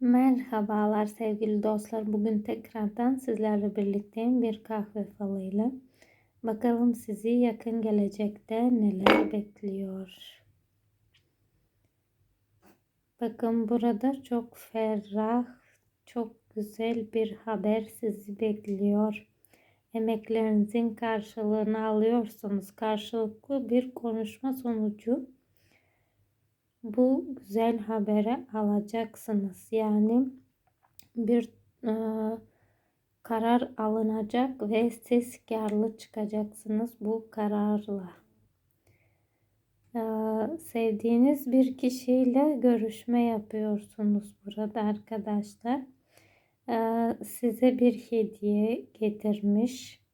Merhabalar sevgili dostlar. Bugün tekrardan sizlerle birlikteyim bir kahve falıyla. Bakalım sizi yakın gelecekte neler bekliyor. Bakın burada çok ferah, çok güzel bir haber sizi bekliyor. Emeklerinizin karşılığını alıyorsanız karşılıklı bir konuşma sonucu bu güzel haberi alacaksınız. Yani bir e, karar alınacak ve siz karlı çıkacaksınız bu kararla. E, sevdiğiniz bir kişiyle görüşme yapıyorsunuz burada arkadaşlar. E, size bir hediye getirmiş.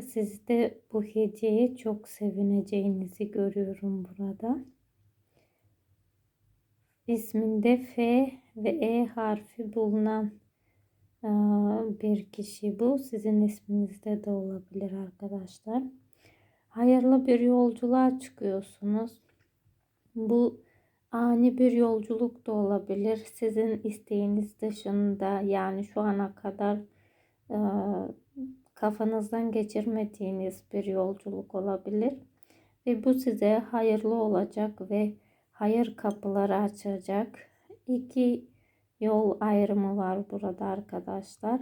Siz de bu hediyeye çok sevineceğinizi görüyorum burada. İsminde F ve E harfi bulunan bir kişi bu. Sizin isminizde de olabilir arkadaşlar. Hayırlı bir yolculuğa çıkıyorsunuz. Bu ani bir yolculuk da olabilir. Sizin isteğiniz dışında yani şu ana kadar kafanızdan geçirmediğiniz bir yolculuk olabilir. Ve bu size hayırlı olacak ve hayır kapıları açacak. İki yol ayrımı var burada arkadaşlar.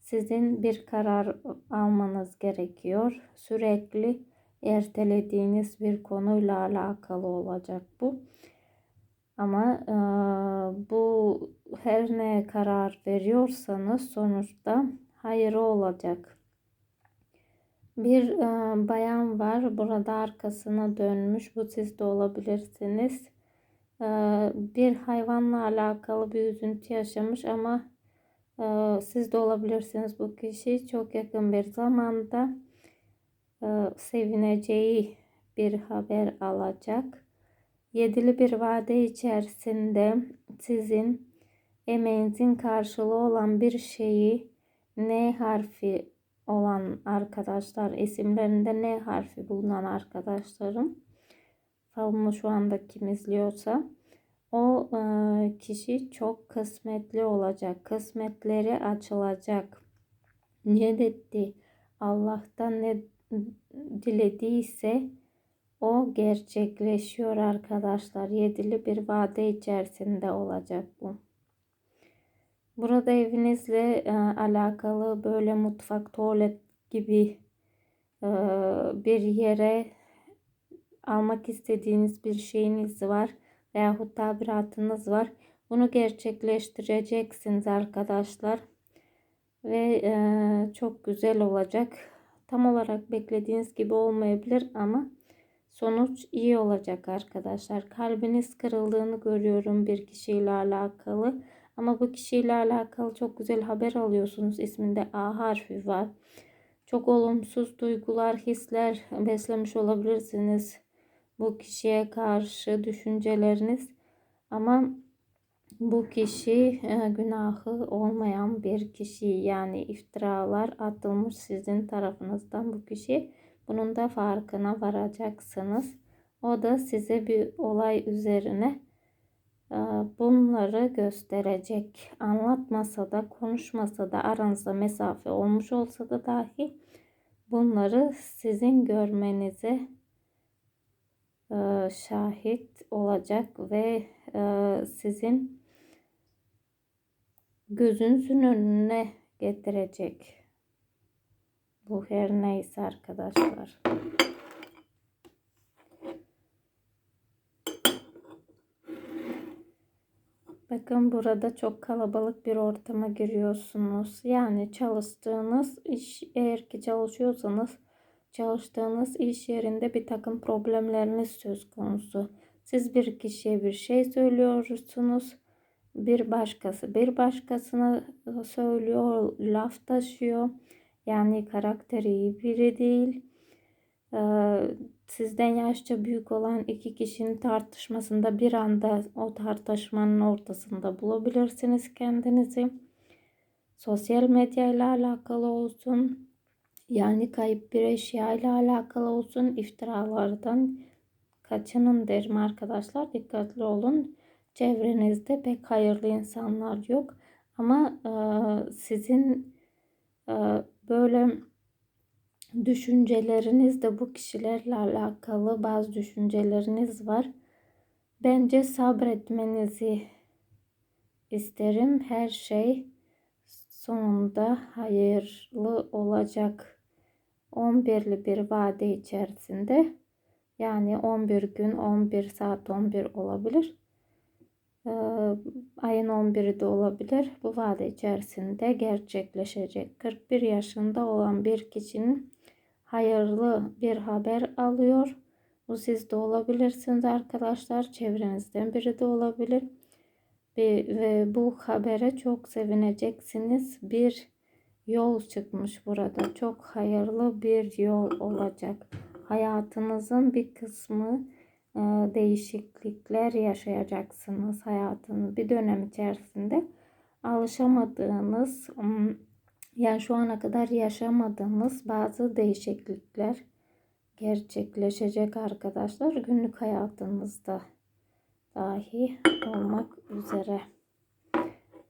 Sizin bir karar almanız gerekiyor. Sürekli ertelediğiniz bir konuyla alakalı olacak bu. Ama e, bu her ne karar veriyorsanız sonuçta hayırı olacak. Bir e, bayan var. Burada arkasına dönmüş. Bu siz de olabilirsiniz. E, bir hayvanla alakalı bir üzüntü yaşamış ama e, siz de olabilirsiniz. Bu kişi çok yakın bir zamanda e, sevineceği bir haber alacak. Yedili bir vade içerisinde sizin emeğinizin karşılığı olan bir şeyi N harfi olan arkadaşlar isimlerinde ne harfi bulunan arkadaşlarım falımı şu anda kim izliyorsa o e, kişi çok kısmetli olacak. Kısmetleri açılacak. Niyet etti. Allah'tan ne dilediyse o gerçekleşiyor arkadaşlar. Yedili bir vade içerisinde olacak bu. Burada evinizle e, alakalı böyle mutfak, tuvalet gibi e, bir yere almak istediğiniz bir şeyiniz var veyahut tabiratınız var. Bunu gerçekleştireceksiniz arkadaşlar. Ve e, çok güzel olacak. Tam olarak beklediğiniz gibi olmayabilir ama sonuç iyi olacak arkadaşlar. Kalbiniz kırıldığını görüyorum bir kişiyle alakalı. Ama bu kişiyle alakalı çok güzel haber alıyorsunuz. İsminde A harfi var. Çok olumsuz duygular, hisler beslemiş olabilirsiniz. Bu kişiye karşı düşünceleriniz. Ama bu kişi e, günahı olmayan bir kişi yani iftiralar atılmış sizin tarafınızdan bu kişi. Bunun da farkına varacaksınız. O da size bir olay üzerine bunları gösterecek. Anlatmasa da konuşmasa da aranızda mesafe olmuş olsa da dahi bunları sizin görmenize e, şahit olacak ve e, sizin gözünüzün önüne getirecek. Bu her neyse arkadaşlar. Bakın burada çok kalabalık bir ortama giriyorsunuz. Yani çalıştığınız iş eğer ki çalışıyorsanız çalıştığınız iş yerinde bir takım problemleriniz söz konusu. Siz bir kişiye bir şey söylüyorsunuz. Bir başkası bir başkasına söylüyor, laf taşıyor. Yani karakteri iyi biri değil. Ee, sizden yaşça büyük olan iki kişinin tartışmasında bir anda o tartışmanın ortasında bulabilirsiniz kendinizi. Sosyal medya ile alakalı olsun, yani kayıp bir eşya ile alakalı olsun, iftiralardan kaçının derim arkadaşlar. Dikkatli olun. çevrenizde pek hayırlı insanlar yok. Ama e, sizin e, böyle düşünceleriniz de bu kişilerle alakalı bazı düşünceleriniz var. Bence sabretmenizi isterim. Her şey sonunda hayırlı olacak. 11'li bir vade içerisinde yani 11 gün 11 saat 11 olabilir. Ee, ayın 11'i de olabilir. Bu vade içerisinde gerçekleşecek. 41 yaşında olan bir kişinin hayırlı bir haber alıyor. Bu siz de olabilirsiniz arkadaşlar. Çevrenizden biri de olabilir. Ve bu habere çok sevineceksiniz. Bir yol çıkmış burada. Çok hayırlı bir yol olacak. Hayatınızın bir kısmı e, değişiklikler yaşayacaksınız. Hayatın bir dönem içerisinde alışamadığınız yani şu ana kadar yaşamadığınız bazı değişiklikler gerçekleşecek arkadaşlar. Günlük hayatınızda dahi olmak üzere.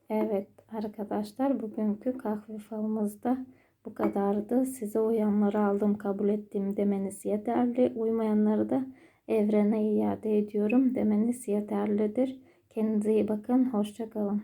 Evet arkadaşlar bugünkü kahve falımızda bu kadardı. Size uyanları aldım kabul ettim demeniz yeterli. Uymayanları da evrene iade ediyorum demeniz yeterlidir. Kendinize iyi bakın. Hoşçakalın.